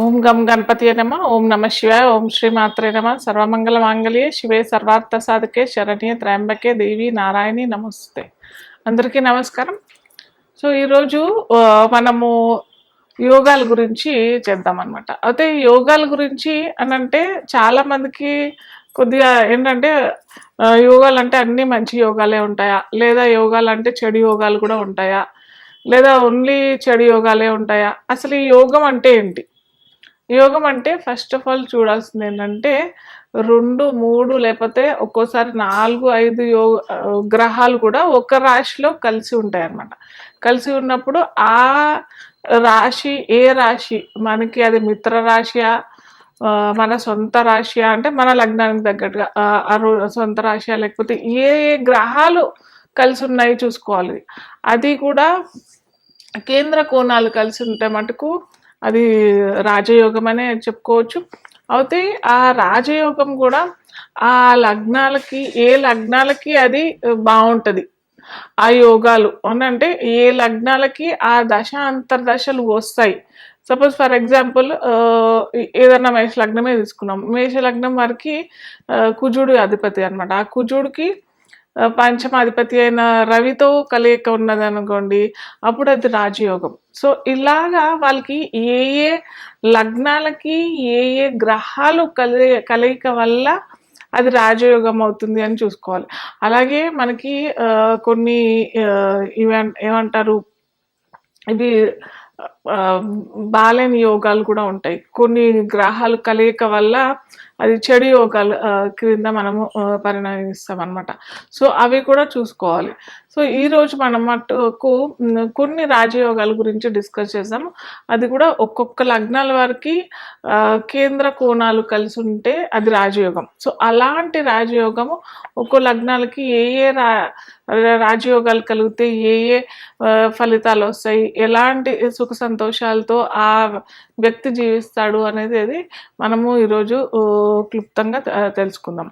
ఓం గం గణపతి నమ ఓం నమ శివాయ ఓం శ్రీ మాత్రే నమ. సర్వమంగళ మాంగళ్యే శివే సర్వార్థ సాధకే శరణ్య త్రయంబకే దేవి నారాయణి నమస్తే. అందరికీ నమస్కారం. సో ఈరోజు మనము యోగాల గురించి చేద్దామన్నమాట. అయితే ఈ యోగాల గురించి అనంటే చాలామందికి కొద్దిగా ఏంటంటే యోగాలు అంటే అన్ని మంచి యోగాలే ఉంటాయా? లేదా యోగాలు అంటే చెడు యోగాలు కూడా ఉంటాయా? లేదా ఓన్లీ చెడు యోగాలే ఉంటాయా? అసలు ఈ యోగం అంటే ఏంటి? యోగం అంటే ఫస్ట్ ఆఫ్ ఆల్ చూడాల్సింది ఏంటంటే రెండు మూడు లేకపోతే ఒక్కోసారి నాలుగు ఐదు యోగ గ్రహాలు కూడా ఒక రాశిలో కలిసి ఉంటాయి అన్నమాట కలిసి ఉన్నప్పుడు ఆ రాశి ఏ రాశి? మనకి అది మిత్ర రాశియా? మన సొంత రాశియా? అంటే మన లగ్నానికి తగ్గట్టుగా ఆ రో- సొంత రాశియా? లేకపోతే ఏ ఏ గ్రహాలు కలిసి ఉన్నాయి చూసుకోవాలి. అది కూడా కేంద్ర కోణాలు కలిసి ఉంటే మటుకు అది రాజయోగం అనే చెప్పుకోవచ్చు. అయితే ఆ రాజయోగం కూడా ఆ లగ్నాలకి ఏ లగ్నాలకి అది బాగుంటుంది ఆ యోగాలు అనంటే ఏ లగ్నాలకి ఆ దశ అంతర్దశలు వస్తాయి. సపోజ్ ఫర్ ఎగ్జాంపుల్ ఏదన్నా మేష లగ్నమే తీసుకున్నాం. మేష లగ్నం వారికి కుజుడు అధిపతి అనమాట ఆ కుజుడికి పంచమాధిపతి అయిన రవితో కలయిక ఉన్నదనుకోండి అప్పుడు అది రాజయోగం. సో ఇలాగా వాళ్ళకి ఏ ఏ లగ్నాలకి ఏ ఏ గ్రహాలు కలి కలయిక వల్ల అది రాజయోగం అవుతుంది అని చూసుకోవాలి. అలాగే మనకి కొన్ని ఏమంటారు ఇది బాలేని యోగాలు కూడా ఉంటాయి. కొన్ని గ్రహాలు కలయిక వల్ల అది చెడు యోగాలు క్రింద మనము పరిణమిస్తాం అనమాట సో అవి కూడా చూసుకోవాలి. సో ఈరోజు మనం మటుకు కొన్ని రాజయోగాల గురించి డిస్కస్ చేసాము. అది కూడా ఒక్కొక్క లగ్నాల వారికి కేంద్ర కోణాలు కలిసి ఉంటే అది రాజయోగం. సో అలాంటి రాజయోగము ఒక్కో లగ్నాలకి ఏ ఏ రా రాజయోగాలు కలిగితే ఏ ఏ ఫలితాలు వస్తాయి ఎలాంటి సుఖ సంతోషాలతో ఆ వ్యక్తి జీవిస్తాడు అనేది అది మనము ఈరోజు క్లుప్తంగా తెలుసుకుందాం.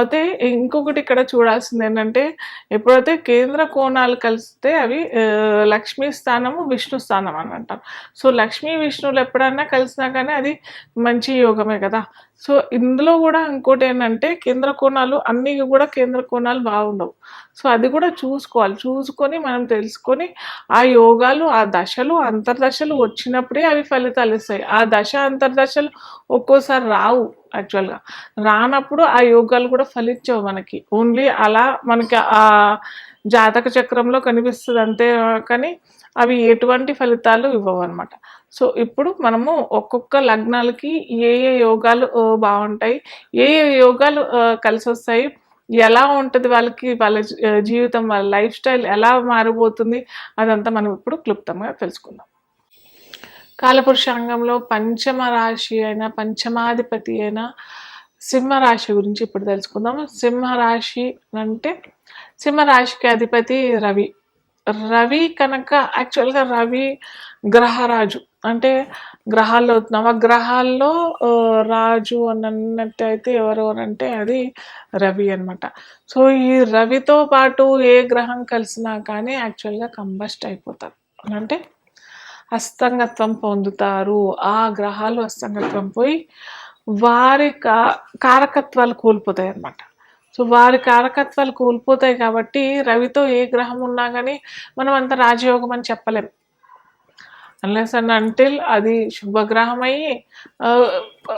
అయితే ఇంకొకటి ఇక్కడ చూడాల్సింది ఏంటంటే ఎప్పుడైతే కేంద్ర కోణాలు కలిస్తే అవి లక్ష్మీ స్థానము విష్ణు స్థానం అని అంటారు సో లక్ష్మీ విష్ణువులు ఎప్పుడన్నా కలిసినా కానీ అది మంచి యోగమే కదా. సో ఇందులో కూడా ఇంకోటి ఏంటంటే కేంద్ర కోణాలు అన్నీ కూడా కేంద్ర కోణాలు బాగుండవు. సో అది కూడా చూసుకోవాలి. చూసుకొని మనం తెలుసుకొని ఆ యోగాలు ఆ దశలు అంతర్దశలు వచ్చినప్పుడే అవి ఫలితాలు ఇస్తాయి. ఆ దశ అంతర్దశలు ఒక్కోసారి రావు యాక్చువల్గా రానప్పుడు ఆ యోగాలు కూడా ఫలించవు మనకి. ఓన్లీ అలా మనకి ఆ జాతక చక్రంలో కనిపిస్తుంది అంతే కానీ అవి ఎటువంటి ఫలితాలు ఇవ్వవు అనమాట సో ఇప్పుడు మనము ఒక్కొక్క లగ్నాలకి ఏ ఏ యోగాలు బాగుంటాయి? ఏ ఏ యోగాలు కలిసి వస్తాయి ఎలా ఉంటుంది వాళ్ళకి వాళ్ళ జీవితం వాళ్ళ లైఫ్ స్టైల్ ఎలా మారిపోతుంది? అదంతా మనం ఇప్పుడు క్లుప్తంగా తెలుసుకుందాం. కాలపురుషాంగంలో పంచమ రాశి అయిన పంచమాధిపతి అయిన సింహరాశి గురించి ఇప్పుడు తెలుసుకుందాం సింహరాశి అంటే సింహరాశికి అధిపతి రవి. రవి కనుక యాక్చువల్గా రవి గ్రహరాజు. అంటే గ్రహాల్లో నవగ్రహాల్లో ఆ, రాజు అని అన్నట్టయితే ఎవరు అని అంటే అది రవి అనమాట సో ఈ రవితో పాటు ఏ గ్రహం కలిసినా కానీ యాక్చువల్గా కంబస్ట్ అయిపోతారు. అంటే అస్తంగత్వం పొందుతారు. ఆ గ్రహాలు అస్తంగత్వం పోయి వారి కా కారకత్వాలు కోల్పోతాయి అన్నమాట సో వారి కారకత్వాలు కోల్పోతాయి కాబట్టి రవితో ఏ గ్రహం ఉన్నా కానీ మనం అంత రాజయోగం అని చెప్పలేం. అన్లెస్ అండ్ అంటిల్ అది శుభగ్రహం అయ్యి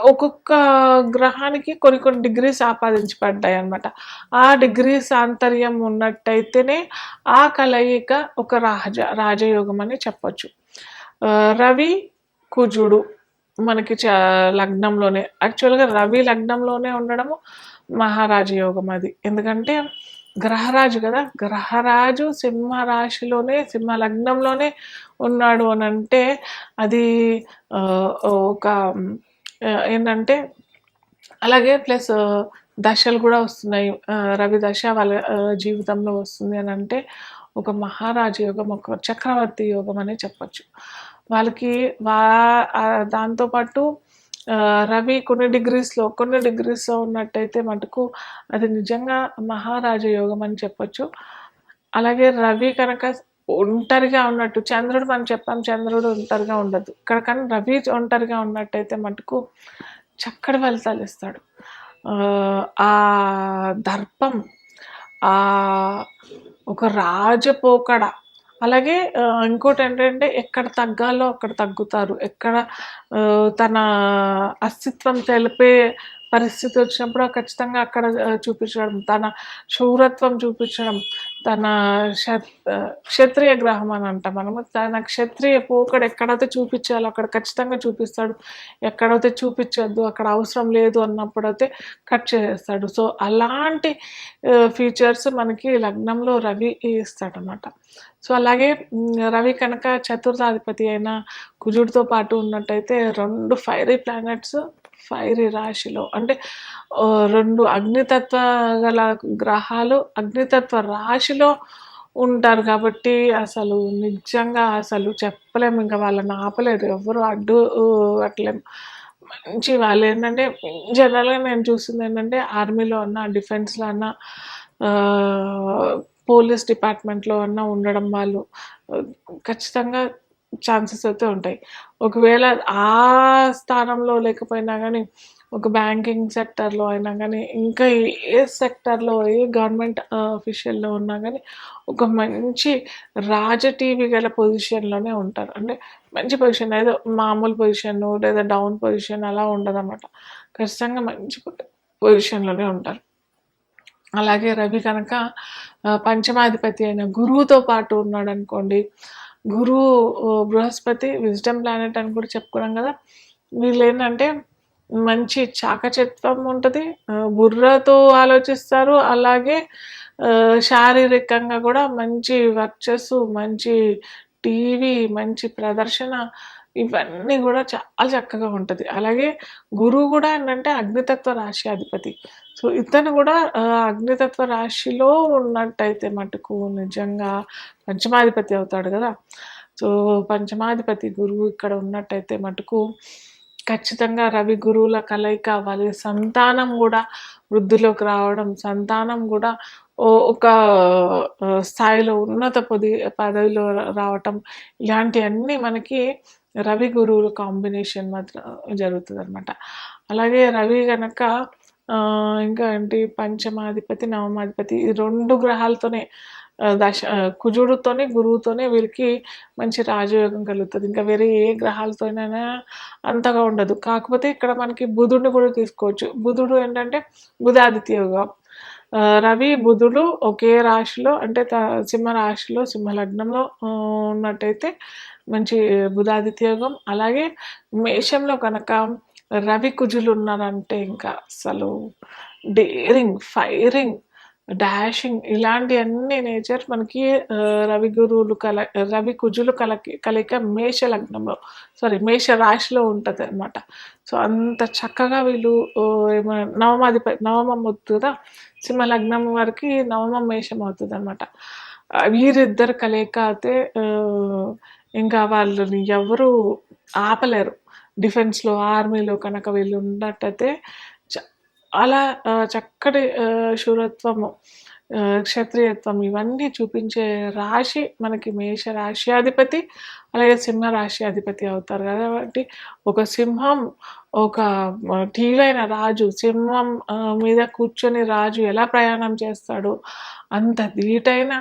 ఒక్కొక్క గ్రహానికి కొన్ని కొన్ని డిగ్రీస్ ఆపాదించబడ్డాయి అనమాట ఆ డిగ్రీస్ ఆంతర్యం ఉన్నట్టయితేనే ఆ కలయిక ఒక రాజ రాజయోగం అని చెప్పొచ్చు. రవి కుజుడు మనకి చ లగ్నంలోనే యాక్చువల్గా రవి లగ్నంలోనే ఉండడము మహారాజ యోగం అది. ఎందుకంటే గ్రహరాజు కదా గ్రహరాజు సింహ రాశిలోనే సింహ లగ్నంలోనే ఉన్నాడు అని అంటే అది ఒక ఏంటంటే అలాగే ప్లస్ దశలు కూడా వస్తున్నాయి. రవి దశ వాళ్ళ జీవితంలో వస్తుంది అని అంటే ఒక మహారాజు యోగం ఒక చక్రవర్తి యోగం అనే చెప్పచ్చు. వాళ్ళకి వా దాంతోపాటు రవి కొన్ని డిగ్రీస్లో కొన్ని డిగ్రీస్లో ఉన్నట్టయితే మటుకు అది నిజంగా మహారాజ యోగం అని చెప్పొచ్చు. అలాగే రవి కనుక ఒంటరిగా ఉన్నట్టు చంద్రుడు మనం చెప్పాం చంద్రుడు ఒంటరిగా ఉండదు. ఇక్కడ కానీ రవి ఒంటరిగా ఉన్నట్టయితే మటుకు చక్కటి ఫలితాలు ఇస్తాడు. ఆ, దర్పం ఆ ఒక రాజపోకడ అలాగే ఇంకోటి ఏంటంటే ఎక్కడ తగ్గాలో అక్కడ తగ్గుతారు. ఎక్కడ తన అస్తిత్వం తెలిపే పరిస్థితి వచ్చినప్పుడు ఖచ్చితంగా అక్కడ చూపించడం తన శౌరత్వం చూపించడం తన క్షత్రియ గ్రహం అని అంటాం మనము తన క్షత్రియ పోకడ ఎక్కడైతే చూపించాలో అక్కడ ఖచ్చితంగా చూపిస్తాడు. ఎక్కడైతే చూపించద్దు అక్కడ అవసరం లేదు అన్నప్పుడు అయితే కట్ చేసేస్తాడు. సో అలాంటి ఫీచర్స్ మనకి లగ్నంలో రవి ఇస్తాడనమాట సో అలాగే రవి కనుక చతుర్థాధిపతి అయిన కుజుడితో పాటు ఉన్నట్టయితే రెండు ఫైరీ ప్లానెట్స్ ఫైరీ రాశిలో. అంటే రెండు అగ్నితత్వ గల గ్రహాలు అగ్నితత్వ రాశిలో ఉంటారు కాబట్టి అసలు నిజంగా అసలు చెప్పలేము. ఇంకా వాళ్ళని ఆపలేరు ఎవరు అడ్డు అట్లేము మంచి వాళ్ళు ఏంటంటే జనరల్గా నేను చూసింది ఏంటంటే ఆర్మీలో అన్నా డిఫెన్స్లో అన్నా పోలీస్ డిపార్ట్మెంట్లో అన్నా ఉండడం వాళ్ళు. ఖచ్చితంగా ఛాన్సెస్ అయితే ఉంటాయి. ఒకవేళ ఆ స్థానంలో లేకపోయినా కానీ ఒక బ్యాంకింగ్ సెక్టర్లో అయినా కానీ ఇంకా ఏ సెక్టర్లో ఏ గవర్నమెంట్ అఫీషియల్లో ఉన్నా కానీ ఒక మంచి రాజటీవీ గల పొజిషన్లోనే ఉంటారు. అంటే మంచి పొజిషన్ ఏదో మామూలు పొజిషన్ లేదా డౌన్ పొజిషన్ అలా ఉండదన్నమాట. ఖచ్చితంగా మంచి పొజిషన్లోనే ఉంటారు. అలాగే రవి కనుక పంచమాధిపతి అయిన గురువుతో పాటు ఉన్నాడు అనుకోండి గురువు బృహస్పతి విజ్డమ్ ప్లానెట్ అని కూడా చెప్పుకున్నాం కదా. వీళ్ళు ఏంటంటే మంచి చాకచత్వం ఉంటుంది. బుర్రతో ఆలోచిస్తారు. అలాగే శారీరకంగా కూడా మంచి వర్చస్సు మంచి టీవీ మంచి ప్రదర్శన ఇవన్నీ కూడా చాలా చక్కగా ఉంటుంది. అలాగే గురువు కూడా ఏంటంటే అగ్నితత్వ రాశి అధిపతి. సో ఇతను కూడా అగ్నితత్వ రాశిలో ఉన్నట్టయితే మటుకు నిజంగా పంచమాధిపతి అవుతాడు కదా. సో పంచమాధిపతి గురువు ఇక్కడ ఉన్నట్టయితే మటుకు ఖచ్చితంగా రవి గురువుల కలయిక వాళ్ళ సంతానం కూడా వృద్ధిలోకి రావడం సంతానం కూడా ఒక స్థాయిలో ఉన్నత పొది పదవిలో రావటం ఇలాంటివన్నీ మనకి రవి గురువుల కాంబినేషన్ మాత్రం జరుగుతుంది అనమాట అలాగే రవి కనుక ఇంకా ఏంటి? పంచమాధిపతి నవమాధిపతి ఈ రెండు గ్రహాలతోనే దశ కుజుడుతోనే గురువుతోనే వీరికి మంచి రాజయోగం కలుగుతుంది. ఇంకా వేరే ఏ గ్రహాలతోనైనా అంతగా ఉండదు. కాకపోతే ఇక్కడ మనకి బుధుడిని కూడా తీసుకోవచ్చు. బుధుడు ఏంటంటే బుధాదిత్య యోగం. రవి బుధుడు ఒకే రాశిలో అంటే త- సింహ రాశిలో సింహ లగ్నంలో ఉన్నట్టయితే మంచి బుధాదిత్య యోగం. అలాగే మేషంలో కనుక రవి కుజులు ఉన్నారంటే ఇంకా అసలు డేరింగ్ ఫైరింగ్ డాషింగ్ ఇలాంటి అన్ని నేచర్ మనకి రవి గురువులు కల రవి కుజులు కలకి కలిక మేష లగ్నంలో సారీ మేష రాశిలో ఉంటుంది అనమాట సో అంత చక్కగా వీళ్ళు ఆ, నవమం అవుతుంది? కదా సింహ లగ్నం వరకు నవమం మేషం అవుతుంది అనమాట వీరిద్దరు కలయిక అయితే ఇంకా వాళ్ళని ఎవరు ఆపలేరు. డిఫెన్స్లో ఆర్మీలో కనుక వీళ్ళు ఉన్నట్టయితే చాలా చక్కటి శూరత్వము క్షత్రియత్వం ఇవన్నీ చూపించే రాశి మనకి మేష రాశ్యాధిపతి అలాగే సింహ రాశి అధిపతి అవుతారు. కాబట్టి ఒక సింహం ఒక టీవైన రాజు సింహం మీద కూర్చొని రాజు ఎలా ప్రయాణం చేస్తాడో అంత ధీటైన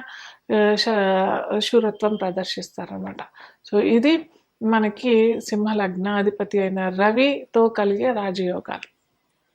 శూరత్వం ప్రదర్శిస్తారనమాట సో ఇది మనకి సింహ లగ్నాధిపతి అయిన రవితో కలిగే రాజయోగాలు.